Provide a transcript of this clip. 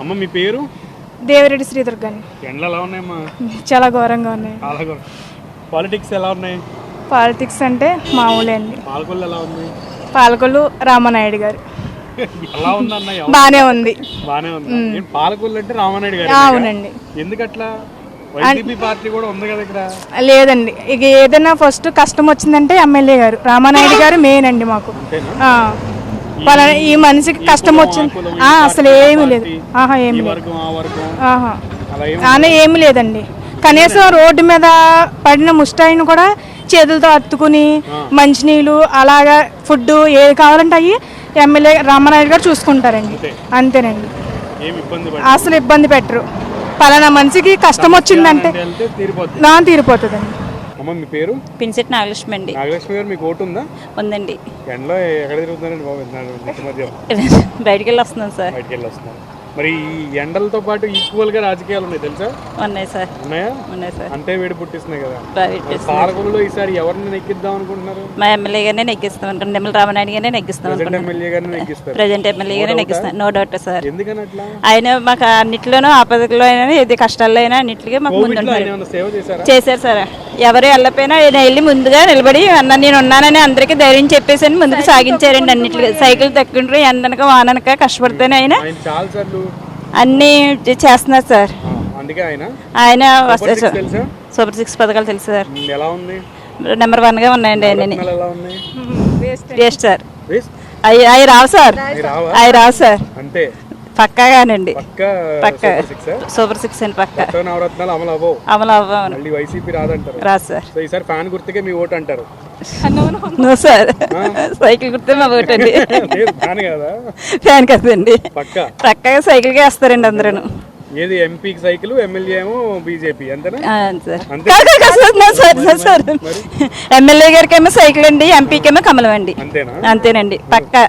అమ్మ మీ పేరు? దేవిరెడ్డి శ్రీదుర్గ అండి ఎండలు ఎలా ఉన్నాయమ్మా? చాలా ఘోరంగా ఉన్నాయి. అలాగే పాలిటిక్స్ ఎలా ఉన్నాయి? పాలిటిక్స్ అంటే మామూలే అండి. పాలకొల్లు ఎలా ఉంది? పాలకొల్లు రామనాయుడు గారు. ఎలా ఉందన్న బాగానే ఉంది. బానే ఉంది. పాలకొల్లు అంటే రామానాయుడు గారు అవునండి. ఎందుకట్లా? వైసీపీ పార్టీ కూడా ఉంది కదా ఇక్కడ? లేదండి. ఇక ఏదైనా ఫస్ట్ కష్టం వచ్చిందంటే ఎమ్మెల్యే గారు. రామానాయుడు గారు మెయిన్ అండి మాకు. పలానా ఈ మనిషికి కష్టం వచ్చింది. ఆ, అసలు ఏమీ లేదు. ఆహా ఏమి లేదు. వర్గం ఆ వర్గం. ఆహా. అలా ఏం ఏమి లేదండి. కనీసం రోడ్డు మీద పడిన ముష్టాయిని కూడా చేతులతో అత్తుకుని మంచినీళ్ళు అలాగా ఫుడ్ ఏది కావాలంటే అవి ఎమ్మెల్యే రామానాయుడు గారు చూసుకుంటారండి. అంతే. అంతేనండి. ఏం ఇబ్బంది పడి అసలు ఇబ్బంది పెట్టరు. పలానా మనిషికి కష్టం వచ్చిందంటే వెళ్తే నా తీరిపోతుందండి. అమ్మ మీ పేరు? పిన్సెట్ నాగలక్ష్మి అండి. నాగలక్ష్మి గారు మీకు ఓటు ఉందా? ఉందండి. ఎండలో ఎక్కడ తిరుగుతున్నారండి బాబు? బయటికి వెళ్ళి వస్తున్నాను సార్. బయటికి వెళ్ళి వస్తున్నారు. మరి ఈ ఎండలతో పాటు ఈక్వల్గా రాజకీయాలు ఉన్నాయి తెలుసా? ఉన్నాయి సార్. ఉన్నాయా? ఉన్నాయి సార్. అంతే వేడి పుట్టిస్తున్నాయి కదా. ప్రైవేట్ పాలకొల్లులో ఈసారి ఎవరిని నెక్కిద్దాం అనుకుంటున్నారు? మా ఎమ్మెల్యే గానే నెగ్గిస్తాం అనుకుంటున్నాం. నిమ్మల రామనాయుడు గానే నెగ్గిస్తాం ప్రజెంట్ ఎమ్మెల్యే గారిని నెగ్గిస్తాం నో డౌట్ సార్ ఎందుకని అట్లా? ఆయన మాకు అన్నిట్లోనూ ఆపదలో అయినా ఇది కష్టాల్లో అయినా అన్నిటికీ మాకు ముందు చేశారా? చేశారు సార్ ఎవరు వెళ్ళకపోయినా ఆయన వెళ్ళి ముందుగా నిలబడి అన్న నేను ఉన్నానని అందరికీ ధైర్యం చెప్పేసి అని ముందుకు సాగించారండి అన్నిటికీ సైకిల్ తక్కుండ్రు ఎండనక వాననక కష్టపడితేనే ఆయన ఆయన చాలా సార్లు అన్నీ చేస్తున్నారు సార్. అందుకే ఆయన? వస్తారు సార్ సూపర్ సిక్స్ పథకాలు తెలుసు సార్. ఉమ్, ఎలా ఉంది? నెంబర్ వన్గా ఉన్నాయండి ఆయన వేస్ట్ సార్ అవి రావు సార్. అవి రావా? అవి రావు సార్. అంతే పక్కాగానండి. పక్క సూపర్ సిక్స్? అండి పక్క. నవరత్నాలు అమలు అవ్వవు. అమలు మళ్ళీ వైసీపీ రాదంటారు. రాదు సార్. సో ఈసారి ఫ్యాన్ గుర్తుకే మీ ఓటు అంటారు. No sir. సైకిల్ కుడితే మా ఓటు అండి. ఫ్యాన్ కదా. ఫ్యాన్ కదండి. పక్క. పక్కగా సైకిల్కే వేస్తారండి అందరూ ఏది ఎంపీకి సైకిల్ ఎమ్మెల్యే ఏమో బీజేపీ అంతేనా? Sir. Sir, sir, sir, sir. MLA గారికి ఏమో సైకిల్ అండి ఎంపీకి ఏమో కమలం అండి. అంతేనా? అంతేనండి పక్క.